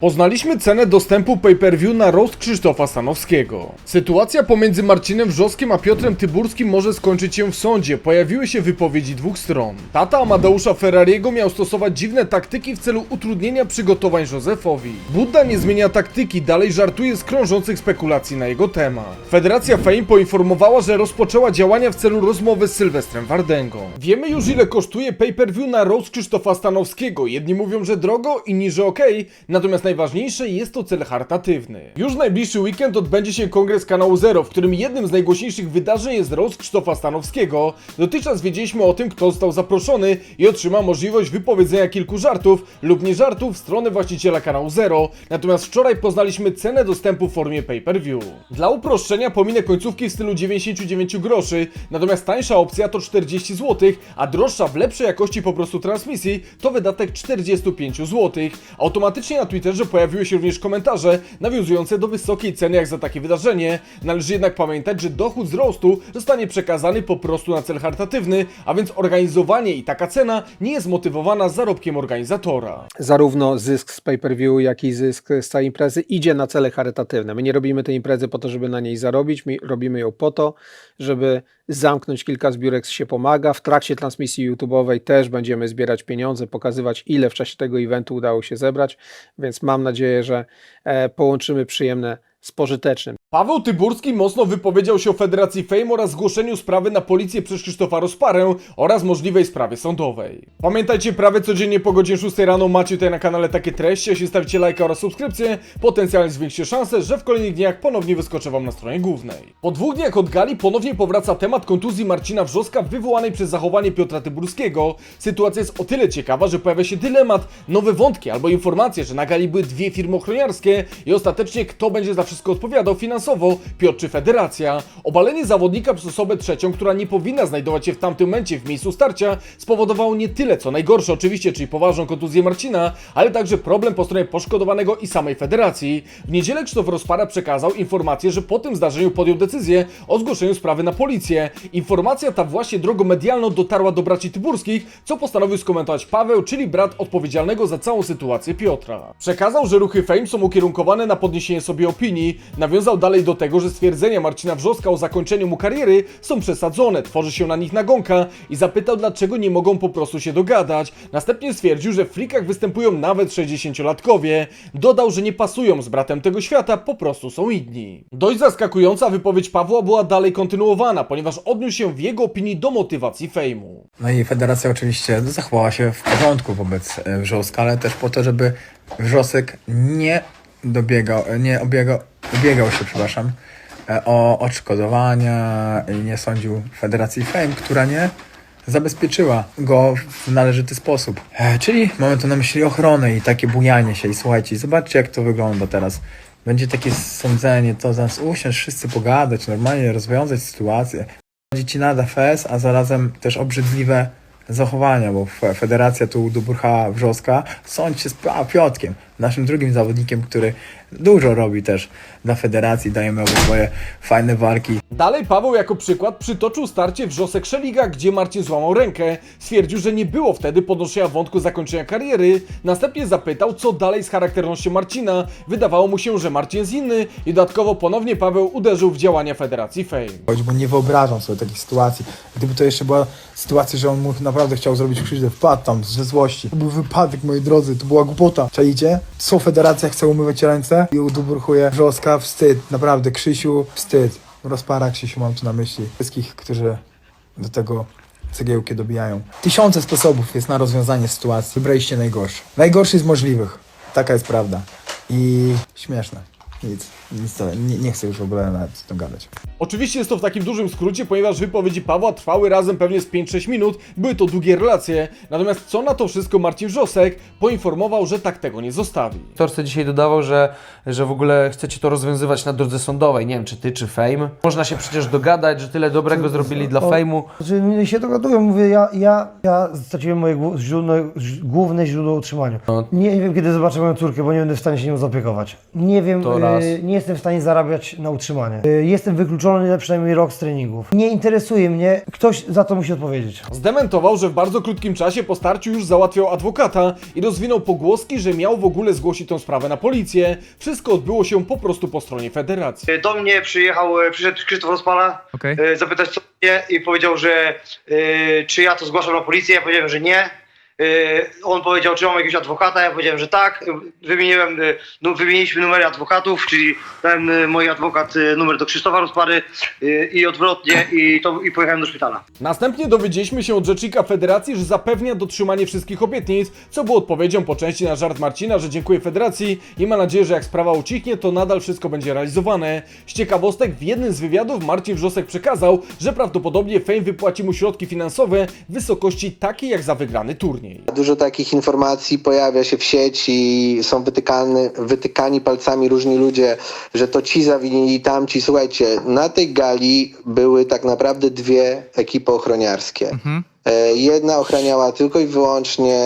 Poznaliśmy cenę dostępu pay-per-view na roast Krzysztofa Stanowskiego. Sytuacja pomiędzy Marcinem Wrzoskiem a Piotrem Tyburskim może skończyć się w sądzie. Pojawiły się wypowiedzi dwóch stron. Tata Amadeusza Ferrariego miał stosować dziwne taktyki w celu utrudnienia przygotowań Józefowi. Budda nie zmienia taktyki, dalej żartuje z krążących spekulacji na jego temat. Federacja Fame poinformowała, że rozpoczęła działania w celu rozmowy z Sylwestrem Wardęgą. Wiemy już ile kosztuje pay-per-view na roast Krzysztofa Stanowskiego. Jedni mówią, że drogo, inni, że okej, natomiast najważniejsze jest to cel charytatywny. Już w najbliższy weekend odbędzie się kongres kanału Zero, w którym jednym z najgłośniejszych wydarzeń jest roast Krzysztofa Stanowskiego. Dotychczas wiedzieliśmy o tym, kto został zaproszony i otrzyma możliwość wypowiedzenia kilku żartów lub nie żartów w stronę właściciela kanału Zero. Natomiast wczoraj poznaliśmy cenę dostępu w formie pay-per-view. Dla uproszczenia pominę końcówki w stylu 99 groszy, natomiast tańsza opcja to 40 zł, a droższa w lepszej jakości po prostu transmisji to wydatek 45 zł. Automatycznie na Twitterze pojawiły się również komentarze nawiązujące do wysokiej ceny jak za takie wydarzenie. Należy jednak pamiętać, że dochód z roastu zostanie przekazany po prostu na cel charytatywny, a więc organizowanie i taka cena nie jest motywowana zarobkiem organizatora. zarówno zysk z pay-per-view, jak i zysk z całej imprezy idzie na cele charytatywne. My nie robimy tej imprezy po to, żeby na niej zarobić, my robimy ją po to, żeby zamknąć kilka zbiórek z się pomaga. W trakcie transmisji YouTube'owej też będziemy zbierać pieniądze, pokazywać ile w czasie tego eventu udało się zebrać, więc mam nadzieję, że e, połączymy przyjemne pożytecznym. Paweł Tyburski mocno wypowiedział się o Federacji Fame oraz zgłoszeniu sprawy na policję przez Krzysztofa Rozparę oraz możliwej sprawie sądowej. Pamiętajcie, prawie codziennie po godzinie 6 rano macie tutaj na kanale takie treści, jeśli stawicie lajka oraz subskrypcję, potencjalnie zwiększy szanse, że w kolejnych dniach ponownie wyskoczę wam na stronie głównej. Po dwóch dniach od gali ponownie powraca temat kontuzji Marcina Wrzoska wywołanej przez zachowanie Piotra Tyburskiego. Sytuacja jest o tyle ciekawa, że pojawia się dylemat, nowe wątki albo informacje, że na gali były dwie firmy ochroniarskie i ostatecznie kto będzie za wszystko odpowiadał finansowo, Piotr czy Federacja. Obalenie zawodnika przez osobę trzecią, która nie powinna znajdować się w tamtym momencie w miejscu starcia, spowodowało nie tyle co najgorsze oczywiście, czyli poważną kontuzję Marcina, ale także problem po stronie poszkodowanego i samej Federacji. W niedzielę Krzysztof Rozpara przekazał informację, że po tym zdarzeniu podjął decyzję o zgłoszeniu sprawy na policję. Informacja ta właśnie drogą medialną dotarła do braci Tyburskich, co postanowił skomentować Paweł, czyli brat odpowiedzialnego za całą sytuację Piotra. Przekazał, że ruchy Fame są ukierunkowane na podniesienie sobie opinii. Nawiązał dalej do tego, że stwierdzenia Marcina Wrzoska o zakończeniu mu kariery są przesadzone, tworzy się na nich nagonka i zapytał, dlaczego nie mogą po prostu się dogadać. Następnie stwierdził, że w frikach występują nawet 60-latkowie. Dodał, że nie pasują z bratem tego świata, po prostu są inni. Dość zaskakująca wypowiedź Pawła była dalej kontynuowana, ponieważ odniósł się w jego opinii do motywacji fejmu. No i federacja oczywiście zachowała się w porządku wobec e, Wrzoska, ale też po to, żeby Wrzosek nie dobiegał, nie obiegał, ubiegał się, przepraszam, e, o odszkodowania i nie sądził Federacji Fame, która nie zabezpieczyła go w należyty sposób. E, Czyli mamy tu na myśli ochronę i takie bujanie się. I słuchajcie, zobaczcie jak to wygląda teraz. Będzie takie sądzenie, to zamiast usiąść, wszyscy pogadać, normalnie rozwiązać sytuację. Będzie ci nada fez, a zarazem też obrzydliwe zachowania, bo fe- federacja tu Duburcha Wrzoska sądź się z Piotkiem, naszym drugim zawodnikiem, który dużo robi też dla federacji, dajemy swoje fajne walki. Dalej Paweł jako przykład przytoczył starcie Wrzosek Szeliga, gdzie Marcin złamał rękę. Stwierdził, że nie było wtedy podnoszenia wątku zakończenia kariery. Następnie zapytał, co dalej z charakternością Marcina. Wydawało mu się, że Marcin jest inny i dodatkowo ponownie Paweł uderzył w działania Federacji Fame. Bo nie wyobrażam sobie takiej sytuacji. Gdyby to jeszcze była sytuacja, że on mu naprawdę chciał zrobić krzywdę, wpadł tam ze złości. To był wypadek, moi drodzy, to była głupota. Czajcie? Co federacja chce umywać ręce i uduburchuje wrzoska? Wstyd, naprawdę, Krzysiu, wstyd. Rozpara Krzysiu, mam tu na myśli. Wszystkich, którzy do tego cegiełki dobijają. Tysiące sposobów jest na rozwiązanie sytuacji. Wybraliście najgorszy. Najgorszy z możliwych. Taka jest prawda. I śmieszne. Nic, nic to, nie, nie chcę już w ogóle nawet o tym gadać. Oczywiście jest to w takim dużym skrócie, ponieważ wypowiedzi Pawła trwały razem pewnie z 5-6 minut, były to długie relacje, natomiast co na to wszystko Marcin Wrzosek poinformował, że tak tego nie zostawi. Torce dzisiaj dodawał, że, że w ogóle chcecie to rozwiązywać na drodze sądowej. Nie wiem, czy ty, czy Fame. Można się przecież dogadać, że tyle dobrego zrobili dla Fejmu. Znaczy, nie się dogadują, mówię, ja, ja, ja straciłem moje źródło, główne źródło utrzymania. No. Nie wiem, kiedy zobaczę moją córkę, bo nie będę w stanie się nią zaopiekować. Nie wiem, To y, Raz. y, nie jestem w stanie zarabiać na utrzymanie. Y, Jestem wykluczony na przynajmniej rok z treningów. Nie interesuje mnie, ktoś za to musi odpowiedzieć. Zdementował, że w bardzo krótkim czasie po starciu już załatwiał adwokata i rozwinął pogłoski, że miał w ogóle zgłosić tę sprawę na policję. Wszystko odbyło się po prostu po stronie federacji. Do mnie przyjechał, e, przyszedł Krzysztof Rozpala Okej. e, zapytać co mnie i powiedział, że e, czy ja to zgłaszam na policję, ja powiedziałem, że nie. E, On powiedział, czy mam jakiegoś adwokata, ja powiedziałem, że tak. Wymieniłem, no, wymieniliśmy numery adwokatów, czyli dałem e, mój adwokat numer do Krzysztofa Rozpary i odwrotnie i, to, i pojechałem do szpitala. Następnie dowiedzieliśmy się od rzecznika federacji, że zapewnia dotrzymanie wszystkich obietnic, co było odpowiedzią po części na żart Marcina, że dziękuję federacji i ma nadzieję, że jak sprawa ucichnie, to nadal wszystko będzie realizowane. Z ciekawostek w jednym z wywiadów Marcin Wrzosek przekazał, że prawdopodobnie Fame wypłaci mu środki finansowe w wysokości takiej jak za wygrany turniej. Dużo takich informacji pojawia się w sieci, są wytykane, wytykani palcami różni ludzie, że to ci zawinili, tamci. Słuchajcie, na tej gali były tak naprawdę dwie ekipy ochroniarskie. E, Jedna ochraniała tylko i wyłącznie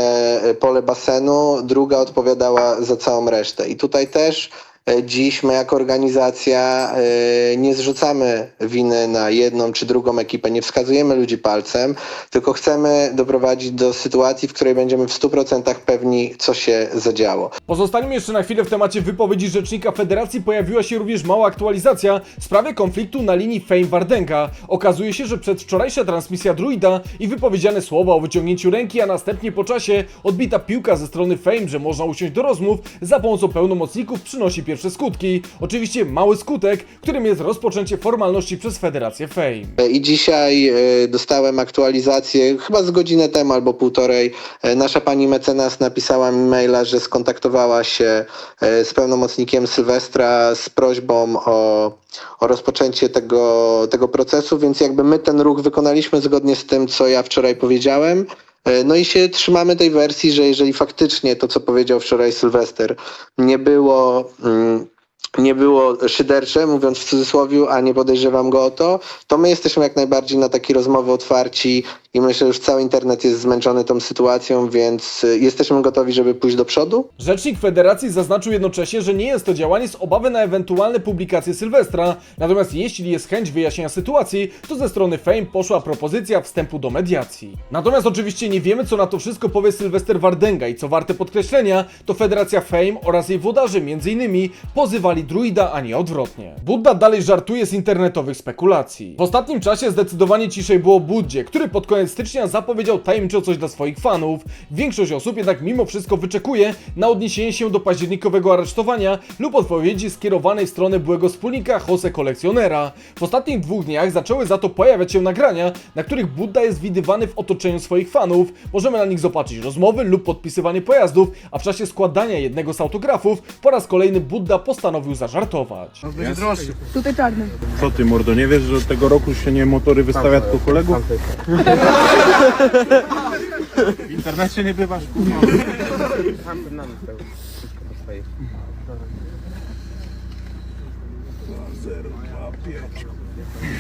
e, pole basenu, druga odpowiadała za całą resztę. I tutaj też dziś my jako organizacja e, nie zrzucamy winy na jedną czy drugą ekipę, nie wskazujemy ludzi palcem, tylko chcemy doprowadzić do sytuacji, w której będziemy w 100% pewni, co się zadziało. Pozostańmy jeszcze na chwilę w temacie wypowiedzi rzecznika federacji. Pojawiła się również mała aktualizacja w sprawie konfliktu na linii Fame Wardenga. Okazuje się, że przedwczorajsza transmisja Druida i wypowiedziane słowa o wyciągnięciu ręki, a następnie po czasie odbita piłka ze strony Fame, że można usiąść do rozmów za pomocą pełnomocników przynosi pierwsze skutki. Oczywiście mały skutek, którym jest rozpoczęcie formalności przez Federację Fame. I dzisiaj e, dostałem aktualizację, chyba z godzinę temu albo półtorej. E, Nasza pani mecenas napisała mi maila, że skontaktowała się e, z pełnomocnikiem Sylwestra z prośbą o, o rozpoczęcie tego, tego procesu, więc jakby my ten ruch wykonaliśmy zgodnie z tym, co ja wczoraj powiedziałem. E, No i się trzymamy tej wersji, że jeżeli faktycznie to, co powiedział wczoraj Sylwester, nie było. Mm, nie było szydercze, mówiąc w cudzysłowie, a nie podejrzewam go o to, to my jesteśmy jak najbardziej na takie rozmowy otwarci i myślę, że już cały internet jest zmęczony tą sytuacją, więc y, jesteśmy gotowi, żeby pójść do przodu. Rzecznik Federacji zaznaczył jednocześnie, że nie jest to działanie z obawy na ewentualne publikacje Sylwestra, natomiast jeśli jest chęć wyjaśnienia sytuacji, to ze strony Fame poszła propozycja wstępu do mediacji. Natomiast oczywiście nie wiemy, co na to wszystko powie Sylwester Wardenga i co warte podkreślenia, to Federacja Fame oraz jej włodarze m.in. pozywali druida, a nie odwrotnie. Budda dalej żartuje z internetowych spekulacji. W ostatnim czasie zdecydowanie ciszej było Buddzie, który pod koniec stycznia zapowiedział tajemniczo coś dla swoich fanów. Większość osób jednak mimo wszystko wyczekuje na odniesienie się do październikowego aresztowania lub odpowiedzi skierowanej w stronę byłego wspólnika Jose Kolekcjonera. W ostatnich dwóch dniach zaczęły za to pojawiać się nagrania, na których Budda jest widywany w otoczeniu swoich fanów. Możemy na nich zobaczyć rozmowy lub podpisywanie pojazdów, a w czasie składania jednego z autografów po raz kolejny Budda postanowił zażartować. Tutaj czarny. Co ty mordo, nie wiesz, że tego roku się nie motory wystawia tylko kolegów? W internecie nie bywasz, kurwa.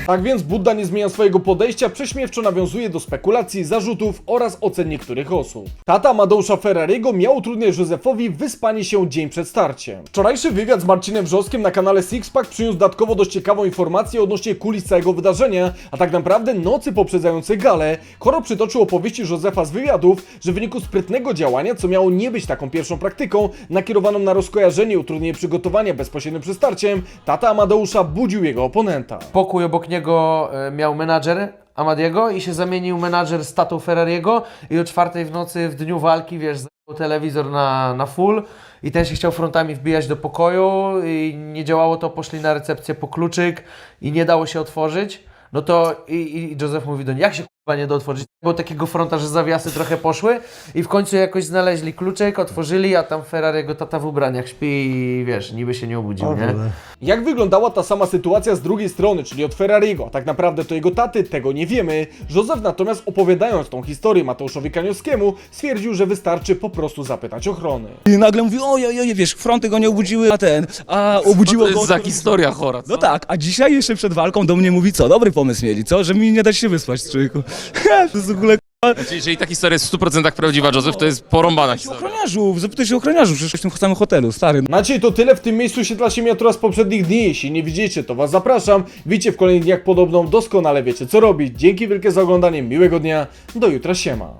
Tak więc Budda nie zmienia swojego podejścia, prześmiewczo nawiązuje do spekulacji, zarzutów oraz ocen niektórych osób. Tata Amadeusza Ferrariego miał utrudniać Józefowi wyspanie się dzień przed starciem. Wczorajszy wywiad z Marcinem Wrzoskiem na kanale Sixpack przyniósł dodatkowo dość ciekawą informację odnośnie kulis całego wydarzenia, a tak naprawdę nocy poprzedzającej galę. Koro przytoczył opowieści Józefa z wywiadów, że w wyniku sprytnego działania, co miało nie być taką pierwszą praktyką, nakierowaną na rozkojarzenie i utrudnienie przygotowania bezpośrednio przed starciem, tata Amadeusza budził jego oponenta. Pokój obok niego e, miał menadżer Amadiego i się zamienił menadżer z tatą Ferrariego i o czwartej w nocy w dniu walki, wiesz, zajął telewizor na, na full i ten się chciał frontami wbijać do pokoju i nie działało to, poszli na recepcję po kluczyk i nie dało się otworzyć. No to i, i Józef mówi do niej, jak się nie da otworzyć? Było takiego fronta, że zawiasy trochę poszły i w końcu jakoś znaleźli kluczyk, otworzyli, a tam Ferrariego tata w ubraniach śpi i wiesz, niby się nie obudził, nie? Jak wyglądała ta sama sytuacja z drugiej strony, czyli od Ferrariego? Tak naprawdę to jego taty, tego nie wiemy. Józef natomiast opowiadając tą historię Mateuszowi Kaniowskiemu, stwierdził, że wystarczy po prostu zapytać ochrony. I nagle mówi, oj, oj, oj, wiesz, fronty go nie obudziły, a ten, a obudziło go... za historia chora, No tak, a dzisiaj jeszcze przed walką do mnie mówi, co, dobry pomysł mieli, co, że mi nie dać się wyspać, człowieku. to jest w ogóle Znaczy, jeżeli ta historia jest w 100% prawdziwa, Joseph, to jest porąbana historia. Ochroniarzów, zapytaj się ochroniarzów, przecież w tym samym hotelu, stary. Maciej, to tyle w tym miejscu świetla się miniatura z poprzednich dni. Jeśli nie widzicie, to was zapraszam. Widzicie w kolejnych dniach podobną, doskonale wiecie co robić. Dzięki wielkie za oglądanie, miłego dnia, do jutra, siema.